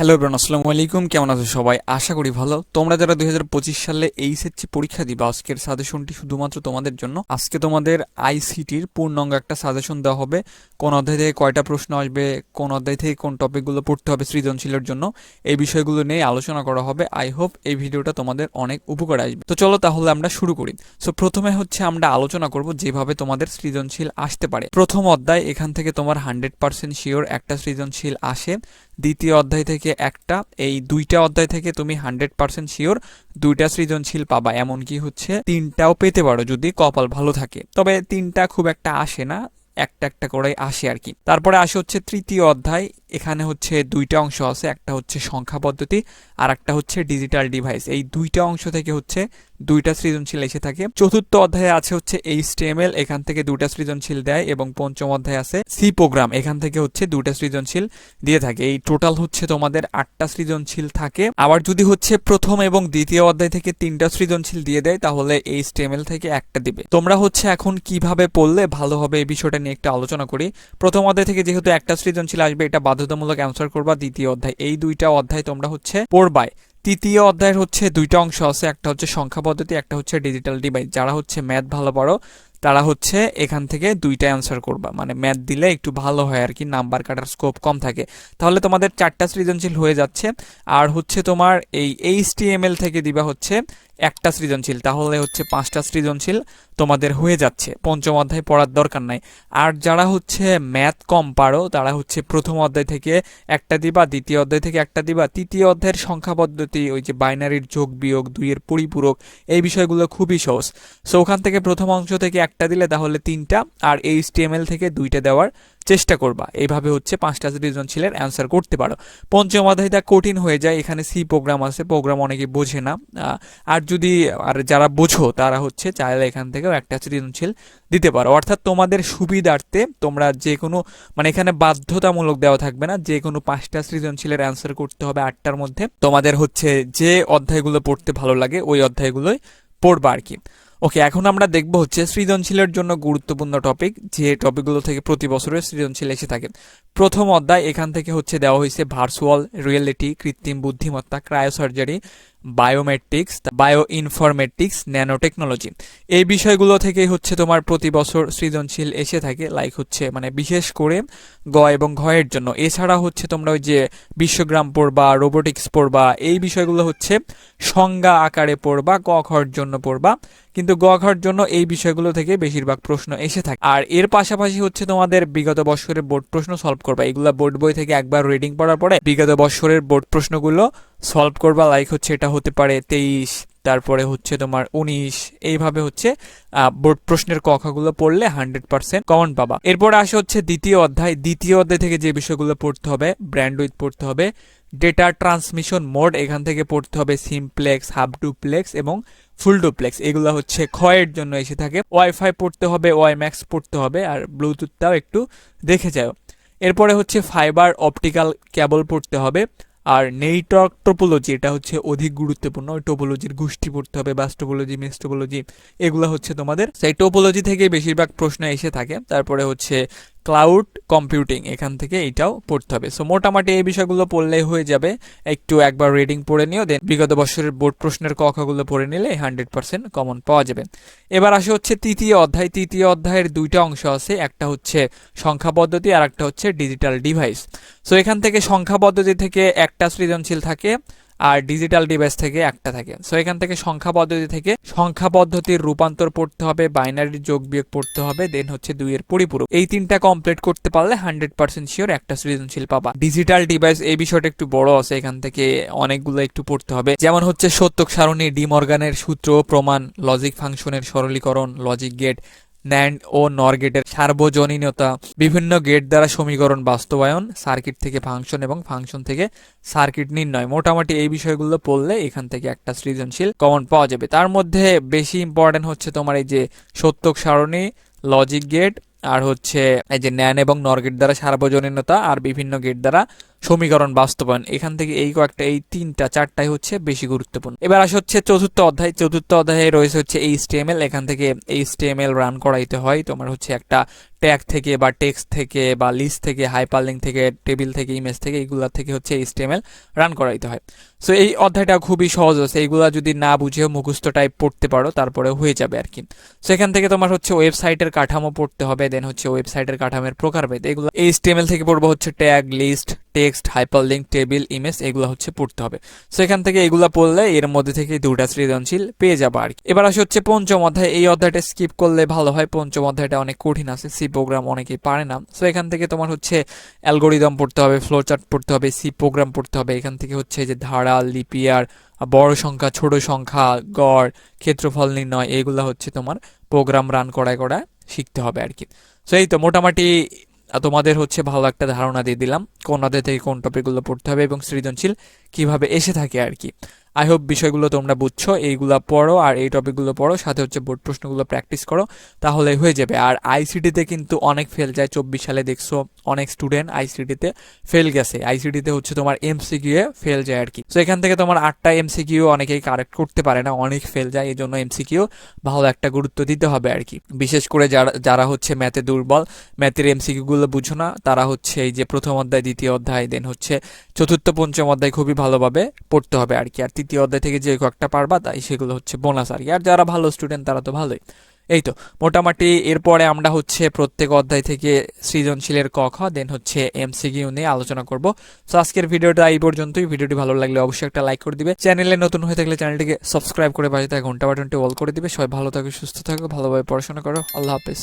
Hello everyone আসসালামু আলাইকুম। কেমন আছো সবাই? আশা করি ভালো। তোমরা যারা দু হাজার পঁচিশ সালে এইচএসসি পরীক্ষা দিবা, আজকের সাজেশনটি শুধুমাত্র তোমাদের জন্য। আজকে তোমাদের আইসিটির পূর্ণাঙ্গ একটা সাজেশন দেওয়া হবে। কোন অধ্যায় থেকে কয়টা প্রশ্ন আসবে, কোন অধ্যায় থেকে কোন টপিকগুলো পড়তে হবে সৃজনশীলের জন্য, এই বিষয়গুলো নিয়ে আলোচনা করা হবে। আই হোপ এই ভিডিওটা তোমাদের অনেক উপকার আসবে। তো চলো তাহলে আমরা শুরু করি। সো প্রথমে হচ্ছে আমরা আলোচনা করব যেভাবে তোমাদের সৃজনশীল আসতে পারে। প্রথম অধ্যায়, এখান থেকে তোমার হান্ড্রেড পার্সেন্ট শিওর একটা সৃজনশীল আসে। দ্বিতীয় অধ্যায় থেকে একটা, এই দুইটা অধ্যায় থেকে তুমি হান্ড্রেড পার্সেন্ট শিওর দুইটা সৃজনশীল পাবা, এমনকি হচ্ছে তিনটাও পেতে পারো যদি কপাল ভালো থাকে। তবে তিনটা খুব একটা আসে না, একটা একটা করে আসে আর কি। তারপরে আসে হচ্ছে তৃতীয় অধ্যায় এখানে হচ্ছে দুইটা অংশ আছে, একটা হচ্ছে সংখ্যা পদ্ধতি আর একটা হচ্ছে ডিজিটাল ডিভাইস এই দুইটা অংশ থেকে হচ্ছে দুইটা সৃজনশীল এসে থাকে। চতুর্থ অধ্যায়ে আছে হচ্ছে এইচটিএমএল, এখান থেকে দুইটা সৃজনশীল দেয় এবং পঞ্চম অধ্যায় আছে সি প্রোগ্রাম, এখান থেকে হচ্ছে দুইটা সৃজনশীল দিয়ে থাকে। এই টোটাল হচ্ছে তোমাদের আটটা সৃজনশীল থাকে। আবার যদি হচ্ছে প্রথম এবং দ্বিতীয় অধ্যায় থেকে তিনটা সৃজনশীল দিয়ে দেয়, তাহলে এই এইচটিএমএল থেকে একটা দিবে। তোমরা হচ্ছে এখন কীভাবে পড়লে ভালো হবে এই বিষয়টা নিয়ে একটা আলোচনা করি। প্রথম অধ্যায় থেকে যেহেতু একটা সৃজনশীল আসবে, এটা বাধ্যতামূলক অ্যান্সার করবা দ্বিতীয় অধ্যায়। এই দুইটা অধ্যায় তোমরা হচ্ছে পড়বাই। তৃতীয় অধ্যায়ের হচ্ছে দুইটা অংশ আছে, একটা হচ্ছে সংখ্যা পদ্ধতি, একটা হচ্ছে ডিজিটাল ডিভাইস যারা হচ্ছে ম্যাথ ভালো পারো তারা হচ্ছে এখান থেকে দুইটা অ্যান্সার করবা। মানে ম্যাথ দিলে একটু ভালো হয় আর কি, নাম্বার কাটার স্কোপ কম থাকে। তাহলে তোমাদের চারটা সৃজনশীল হয়ে যাচ্ছে। আর হচ্ছে তোমার এই এইচটিএমএল থেকে দিবা হচ্ছে একটা সৃজনশীল, তাহলে হচ্ছে পাঁচটা সৃজনশীল তোমাদের হয়ে যাচ্ছে। পঞ্চম অধ্যায় পড়ার দরকার নাই। আর যারা হচ্ছে ম্যাথ কম পারো, তারা হচ্ছে প্রথম অধ্যায় থেকে একটা দিবা, দ্বিতীয় অধ্যায় থেকে একটা দিবা, তৃতীয় অধ্যায়ের সংখ্যা পদ্ধতি, ওই যে বাইনারির যোগ বিয়োগ, দুইয়ের পরিপূরক, এই বিষয়গুলো খুবই সহজ। সো ওখান থেকে প্রথম অংশ থেকে একটা দিলে তাহলে তিনটা, আর এইচটিএমএল থেকে দুইটা দেওয়ার চেষ্টা করবা। এইভাবে হচ্ছে পাঁচটা সৃজনশীলের অ্যান্সার করতে পারো। পঞ্চম অধ্যায়টা কঠিন হয়ে যায়, এখানে সি প্রোগ্রাম আছে প্রোগ্রাম অনেকে বোঝে না। আর যদি, আর যারা বোঝো, তারা হচ্ছে চাইলে এখান থেকেও একটা সৃজনশীল দিতে পারো। অর্থাৎ তোমাদের সুবিধার্থে তোমরা যে কোনো মানে এখানে বাধ্যতামূলক দেওয়া থাকবে না যে কোনো পাঁচটা সৃজনশীলের অ্যান্সার করতে হবে আটটার মধ্যে, তোমাদের হচ্ছে যে অধ্যায়গুলো পড়তে ভালো লাগে, ওই অধ্যায়গুলোই পড়বা আর কি। ওকে এখন আমরা দেখব হচ্ছে সৃজনশীলের জন্য গুরুত্বপূর্ণ টপিক যে টপিকগুলো থেকে প্রতি বছরের সৃজনশীল এসে থাকে। প্রথম অধ্যায় এখান থেকে হচ্ছে দেওয়া হয়েছে ভার্চুয়াল রিয়েলিটি কৃত্রিম বুদ্ধিমত্তা cryosurgery biometrics bio informatics nanotechnology এই বিষয়গুলো থেকেই হচ্ছে তোমার প্রতি বছর সৃজনশীল এসে থাকে লাইক হচ্ছে মানে বিশেষ করে গ এবং ঘয়ের জন্য। এছাড়া হচ্ছে তোমরা ওই যে বিশ্বগ্রাম পড়বা রোবোটিক্স পড়বা, এই বিষয়গুলো হচ্ছে সংজ্ঞা আকারে পড়বা ক খর জন্য পড়বা। কিন্তু গ ঘর জন্য এই বিষয়গুলো থেকে বেশিরভাগ প্রশ্ন এসে থাকে। আর এর পাশাপাশি হচ্ছে তোমাদের বিগত বছরের বোর্ড প্রশ্ন সলভ করবা। এগুলা বোর্ড বই থেকে একবার রিডিং পড়ার পরে বিগত বছরের বোর্ড প্রশ্নগুলো সলভ করবা লাইক হচ্ছে এটা হতে পারে তেইশ, তারপরে হচ্ছে তোমার উনিশ, এইভাবে হচ্ছে বোর্ড প্রশ্নের কখাগুলো পড়লে হান্ড্রেড পার্সেন্ট কমন পাবা। এরপরে আসে হচ্ছে দ্বিতীয় অধ্যায়। দ্বিতীয় অধ্যায় থেকে যে বিষয়গুলো পড়তে হবে ব্র্যান্ড উইথ পড়তে হবে ডেটা ট্রান্সমিশন মোড এখান থেকে পড়তে হবে সিমপ্লেক্স হাব ডুপ্লেক্স এবং ফুল ডুপ্লেক্স এগুলো হচ্ছে ক্ষয়ের জন্য এসে থাকে। ওয়াইফাই পড়তে হবে ওয়াই ম্যাক্স পড়তে হবে, আর ব্লুটুথটাও একটু দেখে যাও। এরপরে হচ্ছে ফাইবার অপটিক্যাল কেবল পড়তে হবে। আর নেটওয়ার্ক টোপোলজি এটা হচ্ছে অধিক গুরুত্বপূর্ণ। ওই টোপোলজির গোষ্ঠী পড়তে হবে বাস্টোপোলজি টোপোলজি মিস টোপোলজি এগুলো হচ্ছে তোমাদের। সেই টোপোলজি থেকে বেশিরভাগ প্রশ্ন এসে থাকে। তারপরে হচ্ছে ক্লাউড কম্পিউটিং এখান থেকে এটাও পড়তে হবে। সো মোটামুটি এই বিষয়গুলো পড়লেই হয়ে যাবে। একটু একবার রিডিং পড়ে নিও দেন বিগত বছরের বোর্ড প্রশ্নের কখাগুলো পড়ে নিলে হান্ড্রেড পার্সেন্ট কমন পাওয়া যাবে। এবার আসে হচ্ছে তৃতীয় অধ্যায়। তৃতীয় অধ্যায়ের দুইটা অংশ আছে, একটা হচ্ছে সংখ্যা পদ্ধতি আর একটা হচ্ছে ডিজিটাল ডিভাইস সো এখান থেকে সংখ্যা পদ্ধতি থেকে একটা সৃজনশীল থাকে আর ডিজিটাল ডিভাইস থেকে একটা থাকে। সো এখান থেকে সংখ্যা পদ্ধতি থেকে সংখ্যা পদ্ধতির রূপান্তর পড়তে হবে বাইনারি যোগ বিয়োগ পড়তে হবে দেন হচ্ছে দুইয়ের পরিপূরক। এই তিনটা কমপ্লিট করতে পারলে হান্ড্রেড পার্সেন্ট শিওর একটা সৃজনশীল পাবা। ডিজিটাল ডিভাইস এই বিষয়টা একটু বড় আছে, এখান থেকে অনেকগুলো একটু পড়তে হবে। যেমন হচ্ছে সত্যক সারণী, ডিমর্গানের সূত্র, প্রমাণ লজিক ফাংশনের সরলীকরণ লজিক গেট ন্যান্ড ও নর গেটের সার্বজনীনতা, বিভিন্ন গেট দ্বারা সমীকরণ বাস্তবায়ন, সার্কিট থেকে ফাংশন এবং ফাংশন থেকে সার্কিট নির্ণয়। মোটামুটি এই বিষয়গুলো পড়লে এখান থেকে একটা সৃজনশীল কমন পাওয়া যাবে। তার মধ্যে বেশি ইম্পর্টেন্ট হচ্ছে তোমার এই যে সত্যক সারণী লজিক গেট আর হচ্ছে এই যে ন্যান এবং নর গেট দ্বারা সার্বজনীনতা আর বিভিন্ন গেট দ্বারা সমীকরণ বাস্তবায়ন। এখান থেকে এই কয়েকটা, এই তিনটা, চারটাই হচ্ছে বেশি গুরুত্বপূর্ণ। এবার আসে হচ্ছে চতুর্থ অধ্যায়। চতুর্থ অধ্যায়ে রয়েছে হচ্ছে এই এইচটিএমএল। এখান থেকে এই এইচটিএমএল রান করাইতে হয়। তোমার হচ্ছে একটা ট্যাগ থেকে বা টেক্সট থেকে বা লিস্ট থেকে হাইপারলিঙ্ক থেকে টেবিল থেকে ইমেজ থেকে এইগুলা থেকে হচ্ছে এই এইচটিএমএল রান করাইতে হয়। সো এই অধ্যায়টা খুবই সহজ আছে। এইগুলা যদি না বুঝেও মুখস্থ টাইপ পড়তে পারো তারপরে হয়ে যাবে আর কি। সো এখান থেকে তোমার হচ্ছে ওয়েবসাইটের কাঠামো পড়তে হবে দেন হচ্ছে ওয়েবসাইটের কাঠামোর প্রকারভেদ। এগুলো এইচটিএমএল থেকে পড়ব হচ্ছে tag, list, text hyperlink table, image, এগুলো হচ্ছে পড়তে হবে। সেখান থেকে এগুলো পড়লে এর মধ্যে থেকে দুটা সৃজনশীল পেয়ে যাব আর কি। এবার আসে হচ্ছে পঞ্চম অধ্যায়। এই অধ্যায়টা স্কিপ করলে ভালো হয়। পঞ্চম অধ্যায়টা অনেক কঠিন আছে সি প্রোগ্রাম অনেকেই পারে না। সো এখান থেকে তোমার হচ্ছে অ্যালগোরিদম পড়তে হবে ফ্লো চার্ট পড়তে হবে সি প্রোগ্রাম পড়তে হবে। এখান থেকে হচ্ছে যে ধারা লিপিয়ার বড় সংখ্যা, ছোট সংখ্যা, গড়, ক্ষেত্রফল নির্ণয় এইগুলো হচ্ছে তোমার প্রোগ্রাম রান করায় করায় শিখতে হবে আর কি সো এই তো মোটামুটি তোমাদের হচ্ছে ভালো একটা ধারণা দিয়ে দিলাম, কোন থেকে কোন টপিকগুলো পড়তে হবে এবং সৃজনশীল কীভাবে এসে থাকে আর কি আই হোপ বিষয়গুলো তোমরা বুঝছ, এইগুলো পড়ো আর এই টপিকগুলো পড়ো, সাথে হচ্ছে বোর্ড প্রশ্নগুলো প্র্যাকটিস করো, তাহলে হয়ে যাবে। আর আইসিটিতে কিন্তু অনেক ফেল যায়, চব্বিশ সালে দেখছ অনেক স্টুডেন্ট আইসিটিতে ফেল গেছে। আইসিটিতে হচ্ছে তোমার এমসিকিউ এ ফেল যায় আর কি তো এখান থেকে তোমার আটটা এমসিকিউ অনেকেই কারেক্ট করতে পারে না, অনেক ফেল যায় এই জন্য এমসিকিউ ভালো একটা গুরুত্ব দিতে হবে আর কি বিশেষ করে যারা যারা হচ্ছে ম্যাথে দুর্বল ম্যাথের এমসিকিউ গুলো বুঝো না, তারা হচ্ছে এই যে প্রথম অধ্যায়, দ্বিতীয় অধ্যায় দেন হচ্ছে চতুর্থ, পঞ্চম অধ্যায় খুবই ভালোভাবে পড়তে হবে আর কি আর তৃতীয় অধ্যায় থেকে যে কয়েকটা পারবা, তাই সেগুলো হচ্ছে বোনাস আর কি। আর যারা ভালো স্টুডেন্ট তারা তো ভালোই। এই তো, মোটামুটি এরপরে আমরা হচ্ছে প্রত্যেক অধ্যায় থেকে সৃজনশীলের ক, খ দেন হচ্ছে এমসিকিউ নিয়ে আলোচনা করব। তো আজকের ভিডিওটা এই পর্যন্তই। ভিডিওটি ভালো লাগলে অবশ্যই একটা লাইক করে দিবে। চ্যানেলে নতুন হয়ে থাকলে চ্যানেলটিকে সাবস্ক্রাইব করে পাশে থাকা ঘণ্টা বাটনটি অল করে দিবে। সবাই ভালো থাকো, সুস্থ থাকো, ভালোভাবে পড়াশোনা করো। আল্লাহ হাফেজ।